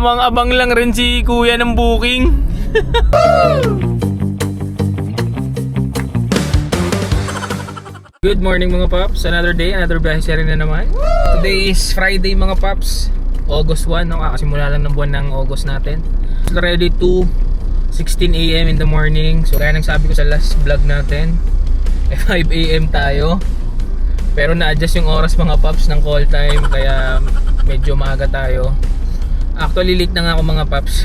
Amang-abang lang rin si kuya ng booking. Good morning mga paps. Another day, another biyahe siya na naman. Today is Friday mga paps. August 1, no? Kakasimula lang ng buwan ng August natin. Ready to 16 a.m. in the morning. So kaya nang sabi ko sa last vlog natin, eh, 5 a.m. tayo. Pero na-adjust yung oras mga paps ng call time kaya medyo maaga tayo. Actually late na nga ako mga paps.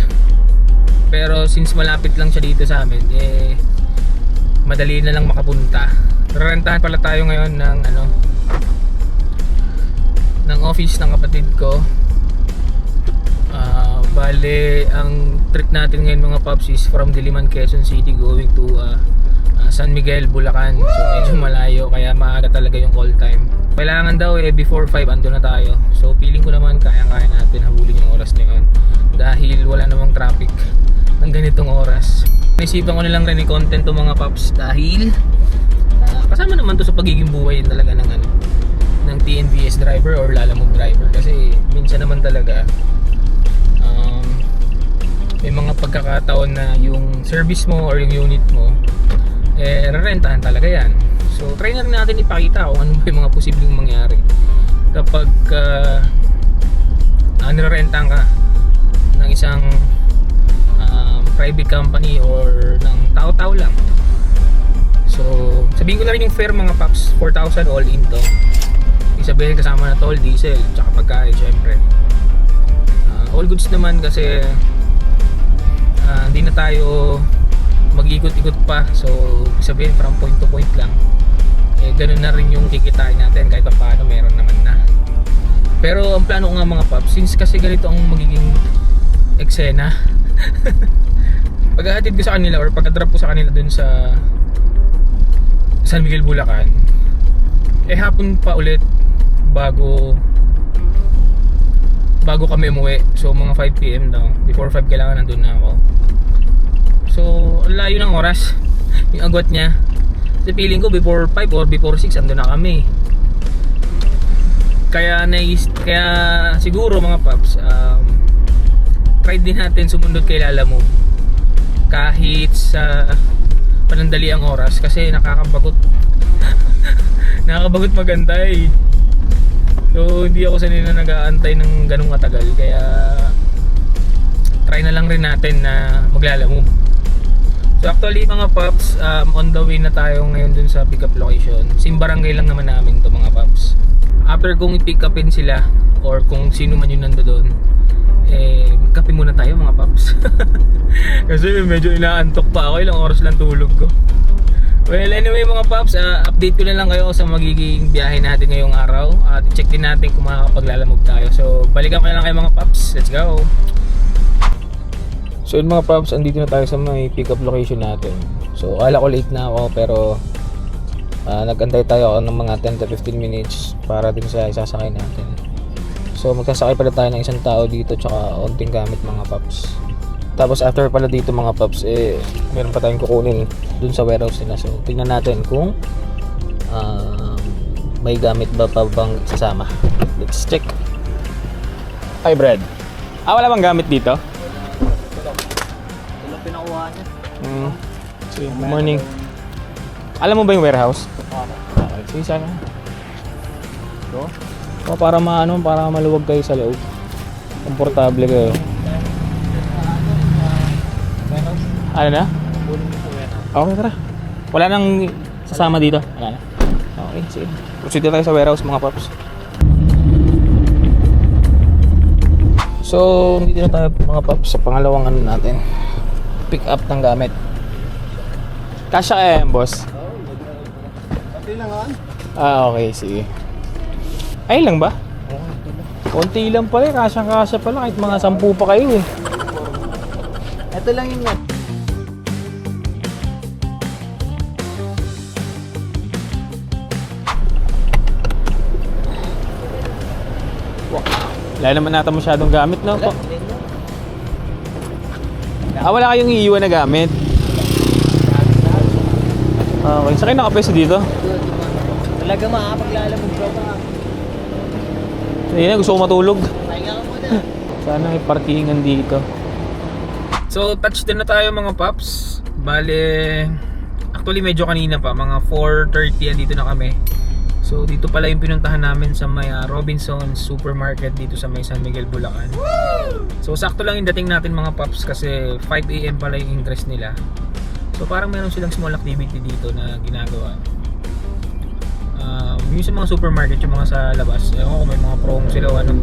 Pero since malapit lang siya dito sa amin, eh madali na lang makapunta. Rerentahan pala tayo ngayon ng ano ng office ng kapatid ko. Ah, bale, ang trip natin ngayon mga paps is from Diliman, Quezon City going to ah, ah, San Miguel, Bulacan. So medyo malayo kaya maaga talaga yung call time. Kailangan daw eh before 5 ando na tayo. So feeling ko naman kaya-kaya natin habulin yung oras na yun. Dahil wala namang traffic ng ganitong oras. Naisipan ko na lang rin i-content to mga paps dahil ah, kasama naman to sa pagiging buhay talaga ng ano ng TNVS driver or Lalamove driver kasi minsan naman talaga um, may mga pagkakataon na yung service mo or yung unit mo eh rerentahan talaga yan. So try na rin natin ipakita kung ano ba yung mga posibleng mangyari kapag uh, uh, nirerentahan ka ng isang um, private company or ng tao-tao lang. So sabihin ko na rin yung fare mga paps 4,000 all in to. Isabihin kasama na toll, diesel, tsaka pagkain syempre. Ah, all goods naman kasi ah, hindi na tayo mag-ikot-ikot pa. So, sabihin from point to point lang. Eh, ganun na rin yung kikitain natin kahit pa paano meron naman na. Pero ang plano ko nga mga paps, since kasi ganito ang magiging eksena. Paghahatid ko sa kanila or pagka-drop ko sa kanila dun sa San Miguel Bulacan, eh hapon pa ulit bago bago kami umuwi. So mga 5 PM daw. Before 5 kailangan nandun na ako. So ang layo ng oras. Yung agwat niya. Kasi feeling ko before 5 or before 6 andun na kami. Kaya nais, kaya siguro mga paps um, try din natin sumunod kay Lala mo kahit sa panandali ang oras kasi nakakabagot nakakabagot magantay so hindi ako sanay na nag-aantay ng ganong katagal kaya try na lang rin natin na maglalamove so actually mga paps um, on the way na tayo ngayon dun sa pick up location sim barangay lang naman namin to mga paps after kong i-pick upin sila or kung sino man yung nando doon eh kape muna tayo mga paps kasi medyo inaantok pa ako ilang oras lang tulog ko Well, anyway mga paps, ah, update ko na lang kayo sa magiging biyahe natin ngayong araw at check din natin kung makakapaglalamog tayo. So, balikan ko na lang kayo mga paps. Let's go! So yun mga paps, andito na tayo sa may pick up location natin. So, akala ko late na ako pero ah, nagantay tayo ng mga 10 to 15 minutes para din sa isasakay natin. So, magsasakay pala tayo ng isang tao dito tsaka onting gamit mga paps. Tapos after pala dito mga paps, eh, meron pa tayong kukunin dun sa warehouse nila. So, tingnan natin kung um, may gamit ba pa bang sasama. Let's check. Hi, Brad. Ah, wala bang gamit dito? Pinakuha niya. Mm. Sige, good morning. Alam mo ba yung warehouse? Okay, sige sana. Ito? O, para maano, para maluwag kayo sa loob. Komportable kayo. Ano na? Okay, tara. Wala nang sasama dito. Wala na. Okay, sige. Proceed na tayo sa warehouse mga paps. So, dito na tayo mga paps sa pangalawang ano natin. Pick up ng gamit. Kasya kaya yan, boss? Pati lang han? Ah, okay, sige. Ay lang ba? Konti lang pala, kasya-kasya pala kahit mga sampu pa kayo eh. Ito lang yung net. Wala naman nata masyadong gamit, no? Po. Ah, wala kayong iiwan na gamit. Ah, Okay, sa kayo nakapeso dito? Talaga makakapaglalamog ka pa. Hindi na, gusto ko matulog. Pahinga ka muna. Sana may parkingan dito. So, touch din na tayo mga paps. Bale, actually medyo kanina pa, mga 4.30 yan dito na kami. So, dito pala yung pinuntahan namin sa may ah, Robinson's Supermarket dito sa may San Miguel, Bulacan. So, sakto lang yung dating natin mga paps kasi 5am pala yung interest nila. So, parang meron silang small activity dito na ginagawa. Um, yung sa mga supermarket, yung mga sa labas, ewan ko may mga promo sila o ano.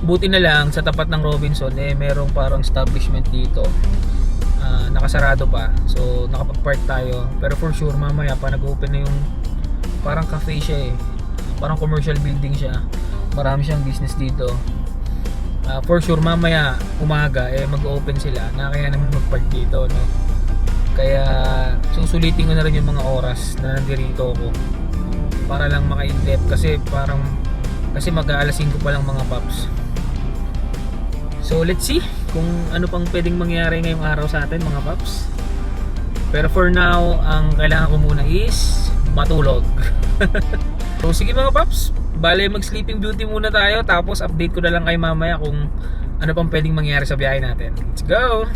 Buti na lang, sa tapat ng Robinson, eh, merong parang establishment dito. Ah, nakasarado pa. So, nakapag-park tayo. Pero for sure, mamaya pa nag-open na yung parang cafe siya eh. Parang commercial building siya. Marami siyang business dito. Ah, for sure, mamaya, umaga, eh, mag-open sila. Na kaya naman mag-park dito, no? Kaya, susulitin ko na rin yung mga oras na nandirito ako para lang maka-in-depth kasi parang kasi mag-aalas 5 pa lang mga paps so let's see kung ano pang pwedeng mangyari ngayong araw sa atin mga paps pero for now ang kailangan ko muna is matulog so sige mga paps bale mag sleeping beauty muna tayo tapos update ko na lang kay mamaya kung ano pang pwedeng mangyari sa biyahe natin let's go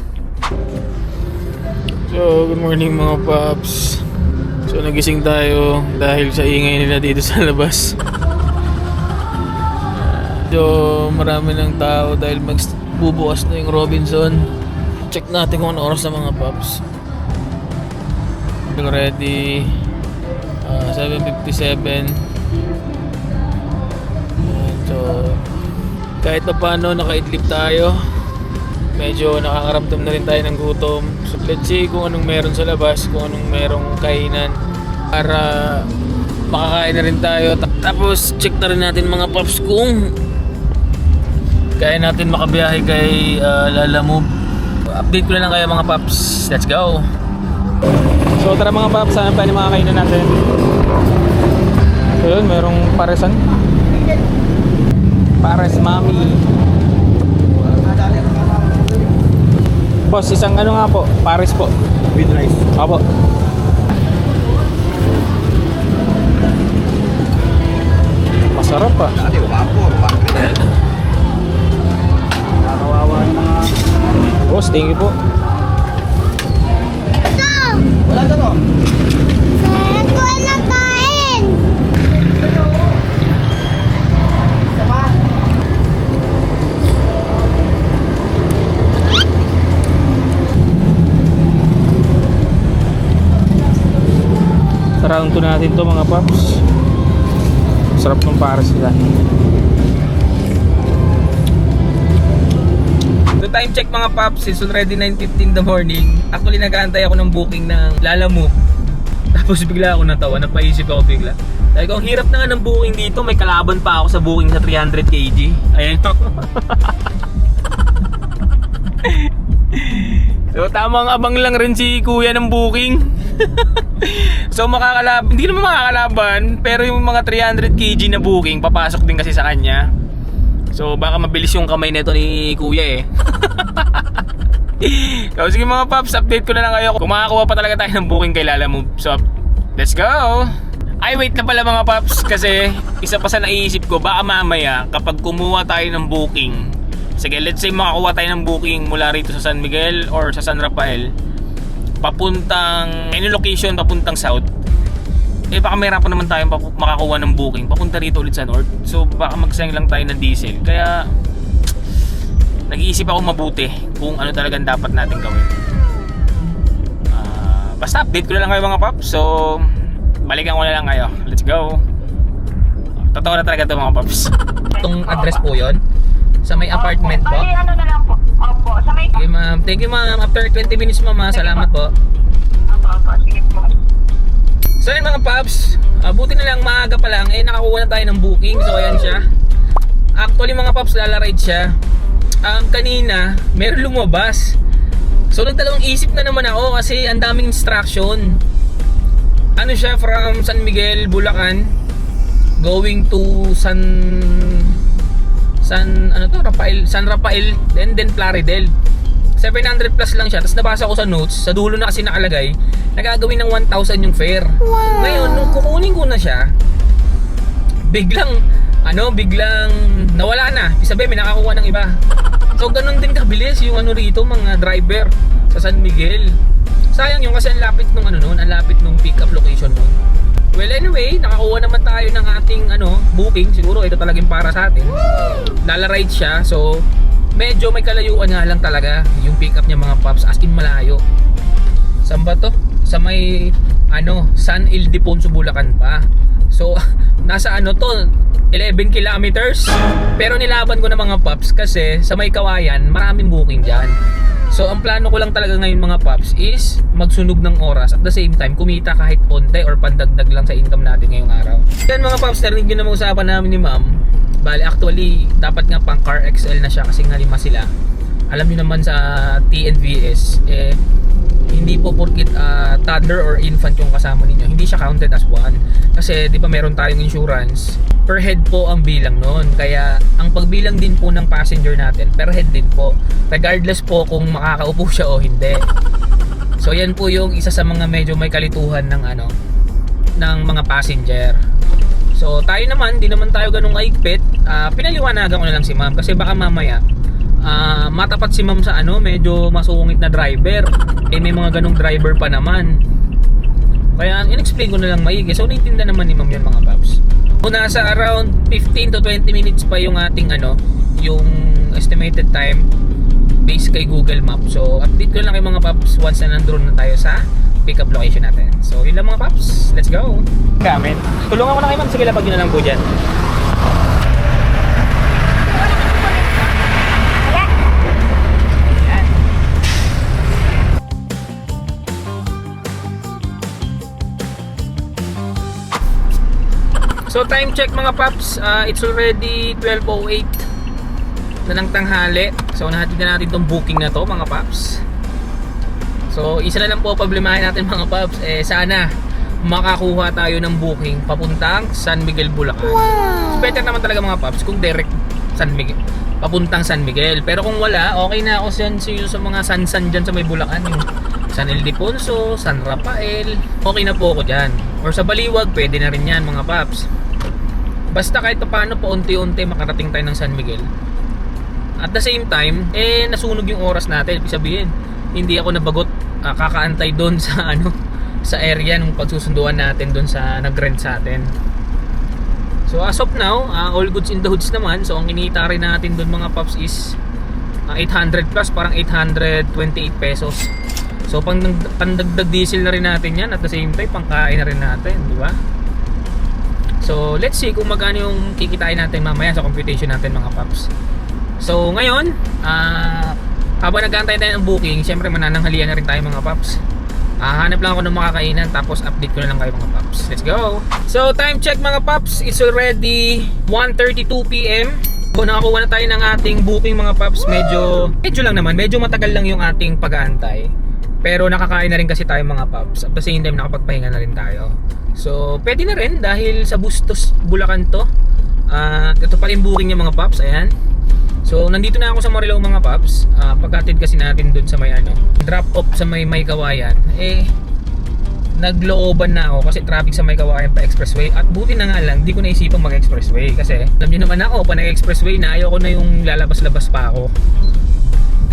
So, good morning mga paps. So, nagising tayo dahil sa ingay nila dito sa labas. So, marami ng tao dahil magbubukas na yung Robinson. Check natin kung ano oras na mga paps. Already, ah, 7.57. Ayan, So, kahit na paano nakaidlip tayo medyo nakakaramdam na rin tayo ng gutom. So, let's see kung anong meron sa labas, kung anong merong kainan para makakain na rin tayo. Ta- Tapos check na rin natin mga paps kung kaya natin makabiyahe kay uh, Lala Move. Update ko na lang kayo mga paps. Let's go! So tara mga paps, saan pa yung mga kainan natin? So yun, merong paresan. Pares Mami. Boss, isang ano nga po, Paris po. With rice. Apo. Masarap pa. Dati, wapor. Ng mga... Boss, thank you po. Wala to Round 2 natin to mga paps. Sarap ng Paris nila. The time check mga paps, it's already 9.15 in the morning. Actually nag-aantay ako ng booking ng Lala Move. Tapos bigla ako natawa, napaisip ako bigla. Sabi ko, ang hirap na nga ng booking dito, may kalaban pa ako sa booking sa 300 kg. Ayan so tamang abang lang rin si kuya ng booking. so makakalaban, hindi naman makakalaban, pero yung mga 300 kg na booking, papasok din kasi sa kanya. So baka mabilis yung kamay nito ni kuya eh. so sige mga paps, update ko na lang kayo kung makakuha pa talaga tayo ng booking kay Lala Move. So let's go! Ay wait na pala mga paps kasi isa pa sa naiisip ko baka mamaya kapag kumuha tayo ng booking sige let's say makakuha tayo ng booking mula rito sa San Miguel or sa San Rafael papuntang any location papuntang south eh baka mayroon naman tayong makakuha ng booking papunta rito ulit sa north. So baka magsayang lang tayo ng diesel. Kaya nag-iisip ako mabuti kung ano talagang dapat natin gawin. Ah, basta update ko na lang kayo mga paps. So balikan ko na lang kayo. Let's go. Totoo na talaga ito mga paps. Itong address po yon sa may apartment po Bali, ano na lang po. Opo, sa may... Okay ma'am, thank you ma'am. After 20 minutes ma'am, ha. salamat po. Opo, opo, sige po. So yun mga paps, ah, buti na lang maaga pa lang, eh nakakuha na tayo ng booking. So ayan siya. Actually mga paps, lalaride siya. Um, kanina, meron lumabas. So nagdalawang isip na naman ako kasi ang daming instruction. Ano siya from San Miguel, Bulacan going to San San ano to? Rafael San Rafael then then Plaridel. 700 plus lang siya. Tapos nabasa ko sa notes sa dulo na kasi nakalagay nagagawin ng 1,000 yung fare. Ngayon nung kukunin ko na siya biglang ano biglang nawala na. Sabi may nakakuha ng iba. So ganun din kabilis yung ano rito mga driver sa San Miguel. Sayang yung kasi ang lapit nung ano noon, ang lapit nung pick up location noon. Well anyway, nakakuha naman tayo ng ating ano, booking. Siguro ito talagang para sa atin. Lala ride siya. So medyo may kalayuan nga lang talaga yung pick up niya mga paps as in malayo. Saan ba to? Sa may ano, San Ildefonso Bulacan pa. So nasa ano to 11 kilometers. Pero nilaban ko na mga paps kasi sa may kawayan, maraming booking dyan. So ang plano ko lang talaga ngayon mga paps is magsunog ng oras at the same time kumita kahit onte or pandagdag lang sa income natin ngayong araw. Yan mga paps, narinig nyo na usapan namin ni ma'am. Bali actually dapat nga pang car XL na siya kasi nga lima sila. Alam niyo naman sa TNVS eh hindi po porkit ah, toddler or infant yung kasama ninyo, hindi siya counted as one. Kasi 'di ba meron tayong insurance, per head po ang bilang noon. Kaya ang pagbilang din po ng passenger natin, per head din po. Regardless po kung makakaupo siya o hindi. So yan po yung isa sa mga medyo may kalituhan ng ano ng mga passenger. So tayo naman, di naman tayo ganung aigpit. Ah, pinaliwanagan ko na lang si ma'am kasi baka mamaya ah, matapat si ma'am sa ano, medyo masungit na driver. Eh may mga ganong driver pa naman. Kaya in-explain ko na lang maigi. So naiintindihan naman ni ma'am yun mga paps. Kung nasa around 15 to 20 minutes pa yung ating ano, yung estimated time based kay Google Map. So update ko lang kay mga paps once na nandun na tayo sa pick up location natin. So yun lang mga paps. Let's go! Gamit. Tulungan ko na kay ma'am. Sige lapag yun na lang po dyan. So time check mga paps, Ah, it's already 12.08 na ng tanghali. So nahatid na natin tong booking na to mga paps. So isa na lang po problemahin natin mga paps, eh sana makakuha tayo ng booking papuntang San Miguel, Bulacan. Better naman talaga mga paps kung direct San Miguel papuntang San Miguel. Pero kung wala, okay na ako sa, sa mga san-san dyan sa may Bulacan. Yung San Ildefonso, San Rafael. Okay na po ako dyan. Or sa Baliwag, pwede na rin yan mga paps. Basta kahit pa paano paunti-unti makarating tayo ng San Miguel. At the same time, eh nasunog yung oras natin. Ibig sabihin, hindi ako nabagot ah, kakaantay doon sa ano sa area nung pagsusunduan natin doon sa nag-rent sa atin. So as of now, ah, all goods in the hoods naman. So ang kinita rin natin doon mga paps is ah, 800 plus, parang 828 pesos. So pang pandagdag diesel na rin natin yan at the same time pangkain na rin natin, di ba? So let's see kung magkano yung kikitain natin mamaya sa computation natin mga paps. So ngayon, ah habang nag-aantay tayo ng booking, syempre manananghalian na rin tayo mga paps. Ah, hanap lang ako ng makakainan tapos update ko na lang kayo mga paps. Let's go! So time check mga paps, it's already 1.32 p.m. Kung nakakuha na tayo ng ating booking mga paps, medyo, medyo lang naman, medyo matagal lang yung ating pag-aantay. Pero nakakain na rin kasi tayo mga paps. At the same time, nakapagpahinga na rin tayo. So, pwede na rin dahil sa Bustos, Bulacan to. Ah, ito pa yung booking niya mga paps, ayan. So, nandito na ako sa Marilao mga paps. Ah, pagkatid kasi natin dun sa may ano, drop off sa may may kawayan. Eh, naglooban na ako kasi traffic sa may kawayan pa expressway at buti na nga lang di ko naisipang mag expressway kasi alam niyo naman ako pa nag expressway na ayoko na yung lalabas-labas pa ako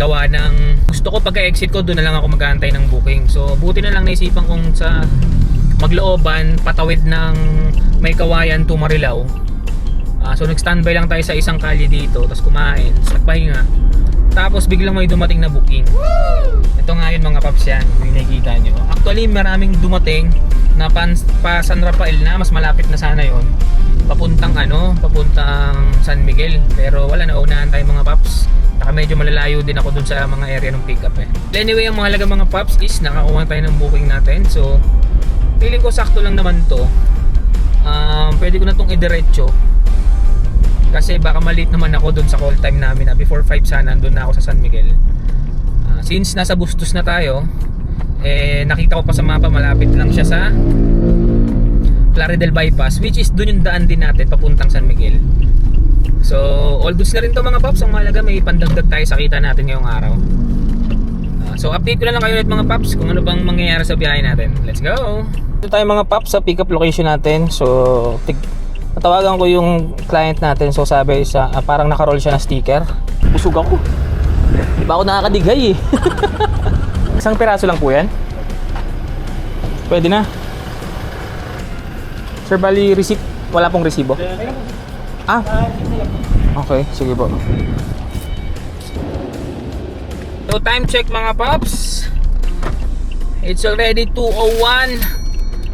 gawa ng gusto ko pagka exit ko doon na lang ako mag-aantay ng booking so buti na lang naisipan kong sa maglooban patawid ng may kawayan to Marilao. Ah, so nag-standby lang tayo sa isang kalye dito tapos kumain nagpahinga. Tapos biglang may dumating na booking. Ito nga yun mga paps yan yung nakikita nyo. Actually maraming dumating na pan, pa San Rafael na mas malapit na sana yon papuntang ano papuntang San Miguel. Pero wala na unahan tayo mga paps. Saka medyo malalayo din ako dun sa mga area ng pickup eh. Anyway, ang mahalaga mga paps is nakakuha tayo ng booking natin. So, feeling ko sakto lang naman to. Um, pwede ko na tong idiretso. Kasi baka maliit naman ako dun sa call time namin na before 5 sana nandun na ako sa San Miguel. Ah, since nasa Bustos na tayo, eh nakita ko pa sa mapa malapit lang siya sa Claridel Bypass which is dun yung daan din natin papuntang San Miguel. So, all goods na rin to mga paps. Ang mahalaga may pandagdag tayo sa kita natin ngayong araw. Ah, so, update ko na lang kayo ulit mga paps kung ano bang mangyayari sa biyahe natin. Let's go! Ito tayo mga paps sa pick up location natin. So, tig natawagan ko yung client natin. So, sabi sa ah, parang nakaroll siya na sticker. Busog ako. Di ba ako nakakadighay eh. Isang piraso lang po yan? Pwede na. Sir, bali receipt. Wala pong resibo. Ah. Okay, sige po. So time check mga paps. It's already 2:01.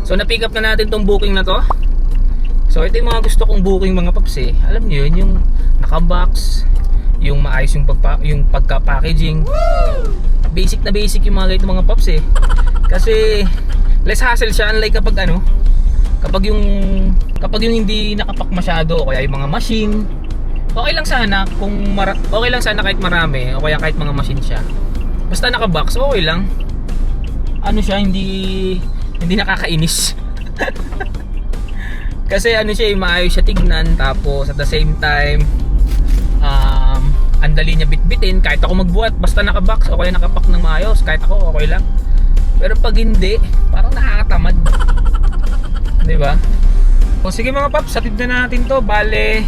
So na-pick up na natin tong booking na to. So ito yung mga gusto kong booking mga paps eh. Alam niyo yun yung naka-box, yung maayos yung pagpa yung pagka-packaging. Basic na basic yung mga ganito mga paps eh. Kasi less hassle siya unlike kapag ano, kapag yung kapag yung hindi nakapak masyado o kaya yung mga machine okay lang sana kung mara- okay lang sana kahit marami o kaya kahit mga machine siya basta naka-box okay lang ano siya hindi hindi nakakainis kasi ano siya eh, maayos siya tignan tapos at the same time um, ang dali niya bitbitin kahit ako magbuhat basta naka-box o kaya nakapak ng maayos kahit ako okay lang pero pag hindi parang nakakatamad Di ba? O sige mga paps, satid na natin to. Bale,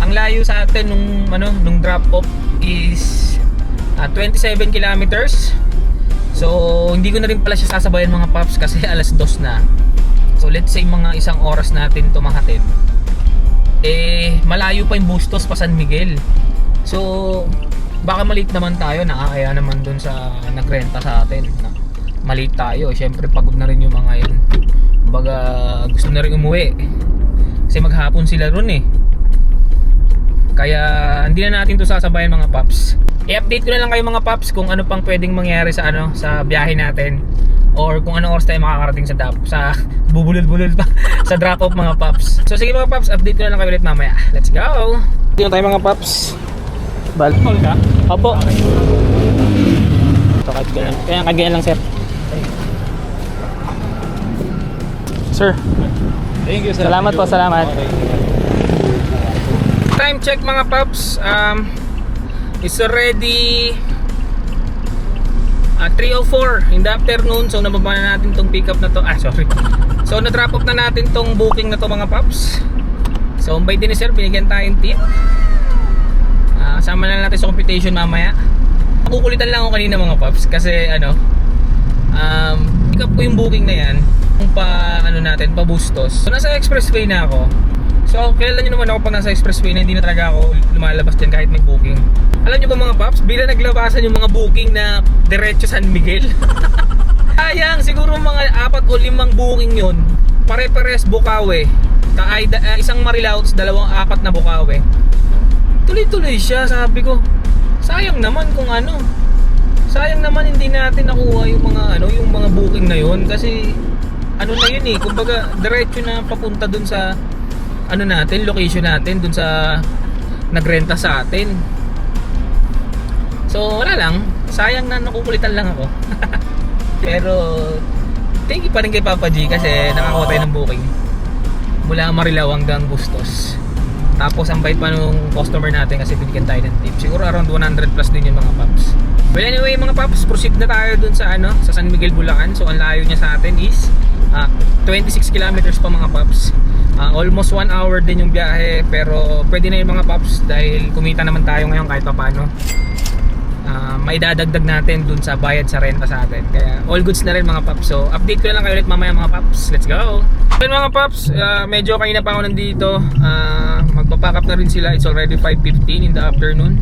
ang layo sa atin nung ano, nung drop off is ah, 27 kilometers. So, hindi ko na rin pala siya sasabayan mga paps kasi alas dos na. So, let's say mga isang oras natin to mahatid. Eh, malayo pa yung Bustos pa San Miguel. So, baka malit naman tayo, nakakaya naman dun sa nagrenta sa atin. Na, malit tayo, syempre pagod na rin yung mga yun. Kumbaga, gusto na rin umuwi. Kasi maghapon sila ron eh. Kaya hindi na natin to sasabayan mga paps. I-update ko na lang kayo mga paps kung ano pang pwedeng mangyari sa ano sa biyahe natin or kung anong oras tayo makakarating sa drop sa bubulol-bulol pa sa drop off mga paps. So sige mga paps, update ko na lang kayo ulit mamaya. Let's go. Dito tayo mga paps. Balkol ka? Opo. Ito kahit ganyan. Kaya kahit ganyan lang sir. Sir, Thank you, sir. Salamat po, salamat. Okay. Check mga paps. Um, it's already uh, 3.04 in the afternoon. So nababa na natin tong pick up na to. Ah sorry. So na drop off na natin tong booking na to mga paps. So by din sir binigyan tayong tip. Uh, sama na natin sa computation mamaya. Kukulitan lang ako kanina mga paps kasi ano um, pick up ko yung booking na yan kung pa ano natin pa bustos so nasa expressway na ako So, kilala nyo naman ako pag nasa expressway na hindi na talaga ako lumalabas dyan kahit may booking. Alam nyo ba mga paps, bila naglabasan yung mga booking na diretso San Miguel. Sayang, siguro mga apat o limang booking yon Pare-pares Bukawe. Ta ay, da- ah, isang Marilaots, dalawang apat na Bukawe. Tuloy-tuloy siya, sabi ko. Sayang naman kung ano. Sayang naman hindi natin nakuha yung mga ano, yung mga booking na yon kasi ano na yun eh, kumbaga diretso na papunta dun sa ano natin, location natin dun sa nagrenta sa atin. So, wala lang. Sayang na nakukulitan lang ako. Pero, thank you pa rin kay Papa G kasi nakakuha tayo ng booking. Mula Marilao hanggang Bustos. Tapos, ang bait pa nung customer natin kasi binigyan tayo ng tip. Siguro around 100 plus din yung mga paps. Well, anyway, mga paps, proceed na tayo dun sa ano, sa San Miguel, Bulacan. So, ang layo niya sa atin is ah, 26 kilometers pa mga paps. Ah, almost 1 hour din yung biyahe pero pwede na yung mga paps dahil kumita naman tayo ngayon kahit pa paano. Ah, may dadagdag natin dun sa bayad sa renta sa atin. Kaya all goods na rin mga paps. So update ko na lang kayo ulit mamaya mga paps. Let's go! Then mga paps, ah, medyo kanina pa ako nandito. Uh, magpapack up na rin sila. It's already 5.15 in the afternoon.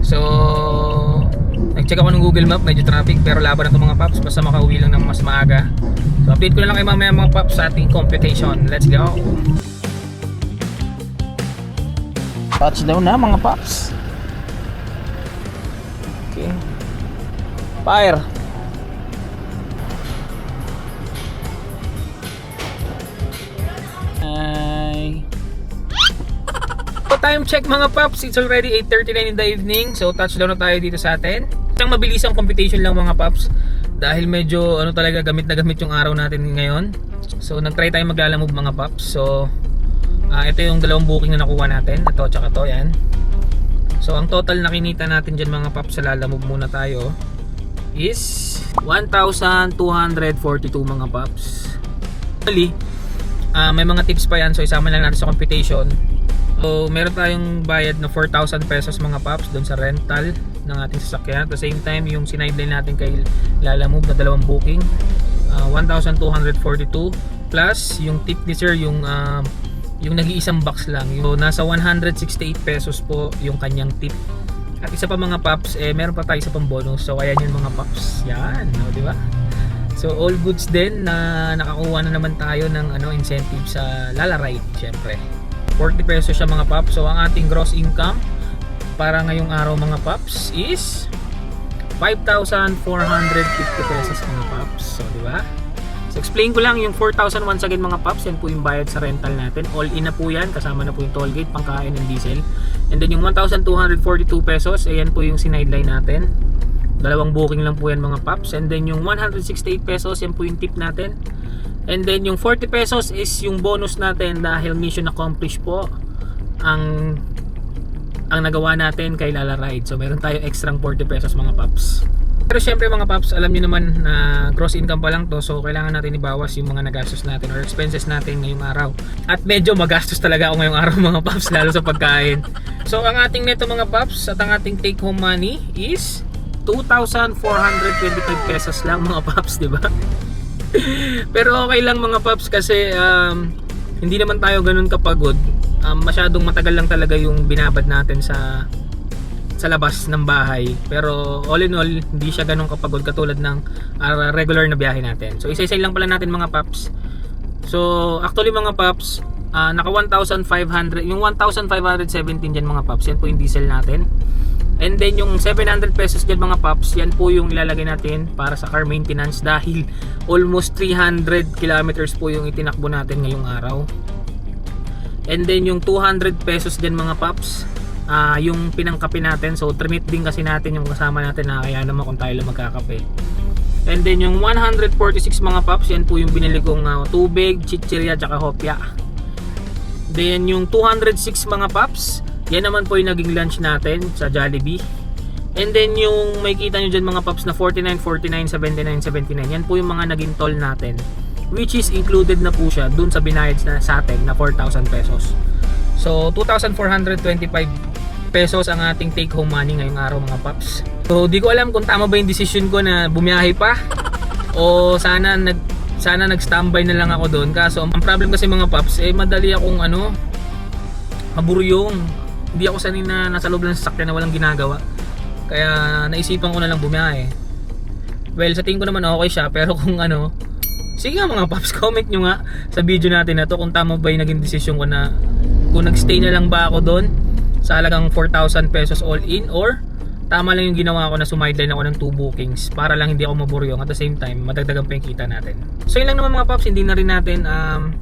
So, nag-check ako ng Google Map, medyo traffic pero laban na itong mga paps basta makauwi lang ng mas maaga. So, update ko na lang kayo mamaya mga paps sa ating computation. Let's go! Touchdown na mga paps. Okay. Fire! Hi! So time check mga paps, it's already 8.39 in the evening. So touchdown na tayo dito sa atin. Isang mabilisang computation lang mga paps. Dahil medyo ano talaga gamit na gamit yung araw natin ngayon. So nagtry tayo maglalamove mga paps. So ah, ito yung dalawang booking na nakuha natin. Ito tsaka to yan. So ang total na kinita natin dyan mga paps sa lalamove muna tayo is 1,242 mga paps. Actually, Ah, may mga tips pa yan, so isama lang natin sa computation. So, meron tayong bayad na 4,000 pesos mga paps doon sa rental ng ating sasakyan. At the same time, yung sinideline natin kay Lala Move na dalawang booking, ah, 1,242 plus yung tip ni sir, yung ah, yung nag-iisang box lang. Yung nasa 168 pesos po yung kanyang tip. At isa pa mga paps, eh meron pa tayo isa pang bonus. So ayan yun mga paps. Yan, no, di ba? So all goods din na nakakuha na naman tayo ng ano incentive sa Lala Ride, syempre. 40 pesos siya mga paps. So ang ating gross income para ngayong araw mga paps is 5,450 pesos mga paps. So di ba? So explain ko lang yung 4,000 once again mga paps, yan po yung bayad sa rental natin. All in na po yan, kasama na po yung toll gate, pangkain ng diesel. And then yung 1,242 pesos, ayan po yung sinideline natin. Dalawang booking lang po yan mga paps. And then yung 168 pesos, yan po yung tip natin. And then yung 40 pesos is yung bonus natin dahil mission accomplished po ang ang nagawa natin kay Lala Ride. So meron tayo extra 40 pesos mga paps. Pero syempre mga paps, alam niyo naman na gross income pa lang to so kailangan natin ibawas yung mga nagastos natin or expenses natin ngayong araw. At medyo magastos talaga ako ngayong araw mga paps lalo sa pagkain. So ang ating neto mga paps at ang ating take home money is 2,425 pesos lang mga paps, di ba? Pero okay lang mga paps kasi um, hindi naman tayo ganun kapagod. Um, masyadong matagal lang talaga yung binabad natin sa sa labas ng bahay. Pero all in all, hindi siya ganun kapagod katulad ng ah, regular na biyahe natin. So isa-isa lang pala natin mga paps. So actually mga paps, ah, naka 1,500, yung 1,517 dyan mga paps, yan po yung diesel natin. And then yung 700 pesos dyan mga paps, yan po yung ilalagay natin para sa car maintenance dahil almost 300 kilometers po yung itinakbo natin ngayong araw. And then yung 200 pesos dyan mga paps, ah yung pinangkape natin. So trinit din kasi natin yung kasama natin na kaya naman kung tayo lang magkakape. And then yung 146 mga paps, yan po yung binili kong ah, tubig, chichirya, tsaka hopya. Then yung 206 mga paps, yan naman po yung naging lunch natin sa Jollibee. And then yung may kita nyo dyan mga paps na 49, 49, 79, 79, yan po yung mga naging toll natin. Which is included na po siya dun sa binayad na sa atin na 4,000 pesos. So 2,425 pesos ang ating take home money ngayong araw mga paps. So di ko alam kung tama ba yung decision ko na bumiyahe pa o sana nag sana nag-standby na lang ako doon kaso ang problem kasi mga paps eh madali akong ano maburyong hindi ako sanay na nasa loob ng sasakyan na walang ginagawa. Kaya naisipan ko na lang bumiyahe. Well sa tingin ko naman okay siya pero kung ano sige nga mga paps comment nyo nga sa video natin na to kung tama ba yung naging desisyon ko na kung nagstay na lang ba ako doon sa halagang 4,000 pesos all in or tama lang yung ginawa ko na sumideline ako ng 2 bookings para lang hindi ako maburyong at the same time madagdagan pa yung kita natin. So yun lang naman mga paps hindi na rin natin um,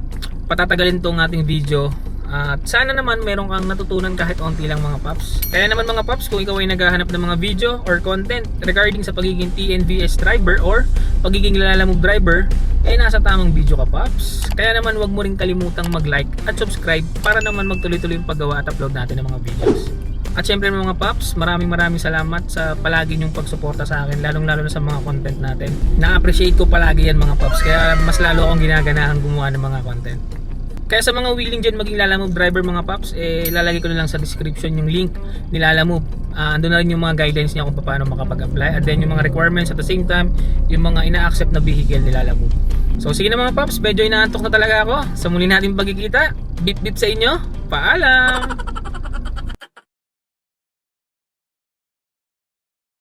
patatagalin tong ating video at sana naman meron kang natutunan kahit onti lang mga paps. Kaya naman mga paps, kung ikaw ay naghahanap ng mga video or content regarding sa pagiging TNVS driver or pagiging lalamove driver, ay nasa tamang video ka paps. Kaya naman wag mo rin kalimutang mag-like at subscribe para naman magtuloy-tuloy yung paggawa at upload natin ng mga videos. At syempre mga paps, maraming maraming salamat sa palagi nyong pagsuporta sa akin, lalong lalo na sa mga content natin. Na-appreciate ko palagi yan mga paps, kaya mas lalo akong ginaganahan gumawa ng mga content. Kaya sa mga willing dyan maging Lalamove driver mga paps, eh lalagay ko na lang sa description yung link ni Lalamove. Uh, andun na rin yung mga guidelines niya kung paano makapag-apply at then yung mga requirements at the same time yung mga ina-accept na vehicle ni Lalamove. So sige na mga paps, medyo inaantok na talaga ako. Sa muli natin pagkikita, bip bip sa inyo, paalam!